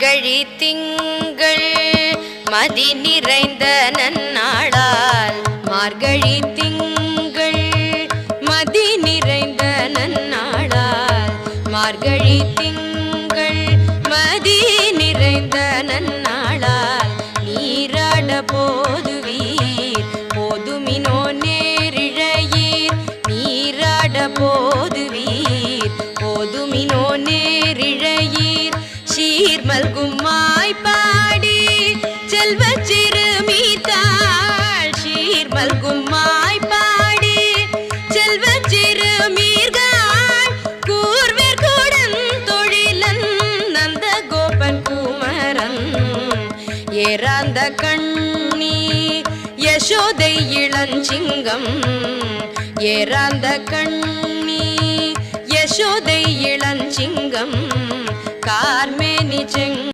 கழி திங்கள் மதி நிறைந்த நன்னாளால். மார்கழி திங்கள் மதி நிறைந்த நன்னாளால். மார்கழி திங்கள் மதி நிறைந்த நன்னாளால். நீராட போதுவீர் போதுமினோ நேரிழையீர். நீராட போதுவீர் போதுமின் ஏறாந்த கண்ணி யசோதை இளஞ்சிங்கம். ஏறாந்த கண்ணி யசோதை இளஞ்சிங்கம். கார்மேனி செங்